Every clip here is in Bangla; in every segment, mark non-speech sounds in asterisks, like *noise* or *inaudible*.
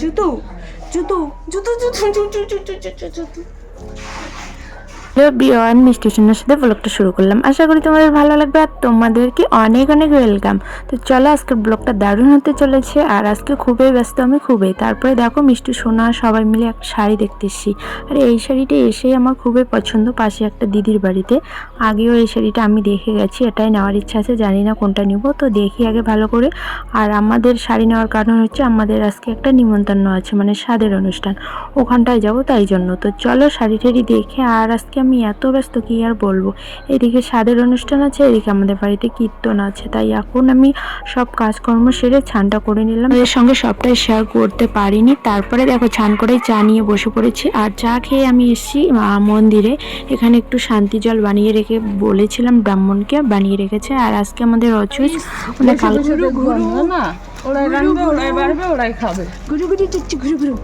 জুতো জুতো জুতো জুতো জুতু জুতো জুতু জুতু হ্যালো বিওয়ান মিষ্টি সোনার সাথে ব্লগটা শুরু করলাম। আশা করি তোমাদের ভালো লাগবে আর তোমাদেরকে অনেক অনেক ওয়েলকাম তো চলো আজকে ব্লগটা দারুণ হতে চলেছে আর আজকে খুবই ব্যস্ত আমি খুবই। তারপরে দেখো মিষ্টি, সোনা সবাই মিলে একটা শাড়ি দেখতে এসেছি। আর এই শাড়িটা এসেই আমার খুবই পছন্দ পাশে একটা দিদির বাড়িতে। আগেও এই শাড়িটা আমি দেখে গেছি, এটাই নেওয়ার ইচ্ছা আছে, জানি না কোনটা নিব। তো দেখি আগে ভালো করে। আর আমাদের শাড়ি নেওয়ার কারণ হচ্ছে আমাদের আজকে একটা নিমন্ত্রণ আছে মানে স্বাদের অনুষ্ঠান। ওখানটায় যাব তাই জন্য। তো চলো শাড়ি টাড়ি দেখে আর আজকে আমি এত ব্যস্ত কি আর বলব? এদিকে স্বাদের অনুষ্ঠান আছে এদিকে আমাদের বাড়িতে কীর্তন আছে। তাই এখন আমি সব কাজকর্ম সেরে ছানটা করে নিলাম। এর সঙ্গে সবটাই শেয়ার করতে পারিনি। তারপরে দেখো ছান করে চা নিয়ে বসে পড়েছি। আর চা খেয়ে আমি এসেছি মন্দিরে। এখানে একটু শান্তি জল বানিয়ে রেখে বলেছিলাম ব্রাহ্মণকে বানিয়ে রেখেছে। আর আজকে আমাদের অচুজ মানে না? ওরাই রাখবে ওরাই বাড়বে ওরাই খাবে। ঘুরু ঘুরু চুচ্চু ঘুরু ঘুরু।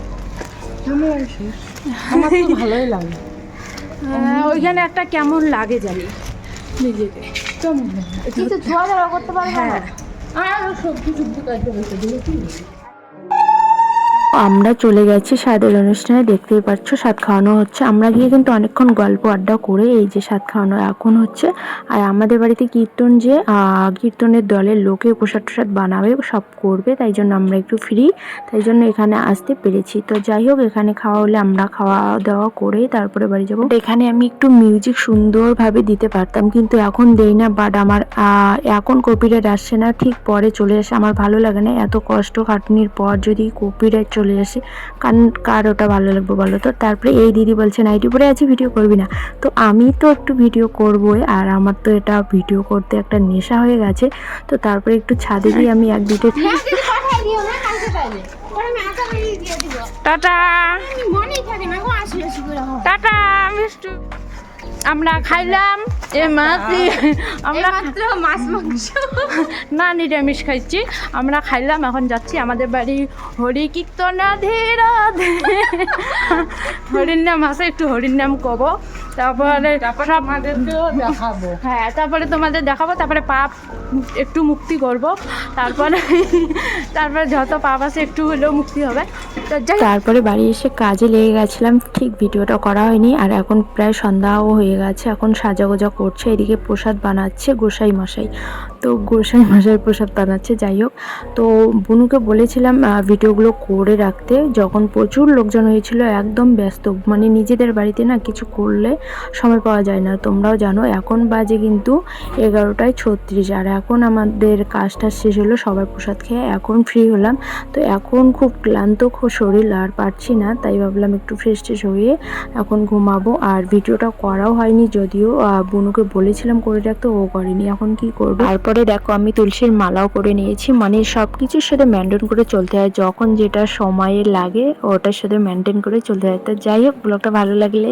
আমার তো ভালোই লাগে। ওইখানে একটা কেমন লাগে জানি। নিজেকে। কিন্তু ধোয়া ধরা করতে পারবে হ্যাঁ। আর সবজি সবজি কাজ করতে দিলে কি? আমরা চলে গেছি স্বাদের অনুষ্ঠানে, দেখতেই পাচ্ছ স্বাদ খাওয়ানো হচ্ছে। আমরা গিয়ে কিন্তু অনেকক্ষণ গল্প আড্ডা করে এই যে স্বাদ খাওয়ানো এখন হচ্ছে। আর আমাদের বাড়িতে কীর্তন যে কীর্তনের দলের লোকে প্রসাদ টসাদ বানাবে, সব করবে, তাই জন্য আমরা একটু ফ্রি তাই জন্য এখানে আসতে পেরেছি। তো যাই হোক, এখানে খাওয়া হলে আমরা খাওয়া দাওয়া করে তারপরে বাড়ি যাব। এখানে আমি একটু মিউজিক সুন্দরভাবে দিতে পারতাম, কিন্তু এখন দেই না বাট আমার এখন কপিরাইট আসছে না, ঠিক পরে চলে আসে। আমার ভালো লাগে না, এত কষ্ট খাটনির পর যদি কপিরাইট চলে আসে। কারণ কার ওটা ভালো লাগবে বলো তো? তারপরে এই দিদি বলছে নাইটি পরে আছি ভিডিও করবি না। তো আমি তো একটু ভিডিও করবোই আর আমার তো এটা ভিডিও করতে একটা নেশা হয়ে গেছে। তো তারপরে একটু ছাদে গিয়ে আমি এক দুটো পাঠাই দিও না কালকে পাইলে। পরে আমি আটা বেরিয়ে দিয়ে দিব। টাটা। টাটা মিষ্টি আমরা খাইলাম। এ মাছ আমরা মাত্র মাছ মাংস। *laughs* না নিরামিষ খাইছি। আমরা খাইলাম এখন যাচ্ছি আমাদের বাড়ি। হরি কীর্তন রাধে রাধে হরির নাম আছে একটু হরির নাম কব। তারপরে দেখাবো। হ্যাঁ তারপরে তোমাদের দেখাবো তারপরে পাপ একটু মুক্তি করব। তারপরে তারপরে যত পাপ আছে একটু হলেও মুক্তি হবে। তারপরে বাড়ি এসে কাজে লেগে গেছিলাম। ঠিক ভিডিওটা করা হয়নি, আর এখন প্রায় সন্ধ্যাও হয়ে গেছে। এখন সাজাগোজা করছে, এদিকে প্রসাদ বানাচ্ছে গোসাই মশাই। তো গোসাই মশাই প্রসাদ বানাচ্ছে, যাই হোক। তো বুনুকে বলেছিলাম ভিডিওগুলো করে রাখতে। যখন প্রচুর লোকজন হয়েছিল, একদম ব্যস্ত। মানে নিজেদের বাড়িতে না কিছু করলে সময় পাওয়া যায় না। তোমরাও জানো, এখন বাজে কিন্তু এগারোটায় ছত্রিশ। আর এখন আমাদের কাজটা শেষ হলো, সবাই প্রসাদ খেয়ে এখন ফ্রি হলাম। তো এখন খুব ক্লান্ত, খুব শরীর আর পারছি না, তাই ভাবলাম একটু ফ্রেশ ট্রেশ হয়ে এখন ঘুমাবো। আর ভিডিওটা করাও হয়নি যদিও বুনুকে বলেছিলাম করে রাখতে ও করেনি, এখন কি করব? তারপরে দেখো আমি তুলসীর মালাও করে নিয়েছি মানে সব কিছুর সাথে মেনটেন করে চলতে হয়, যখন যেটা সময়ে লাগে, ওটার সাথে মেনটেন করে চলতে হয়। তো যাই হোক ব্লগটা ভালো লাগলে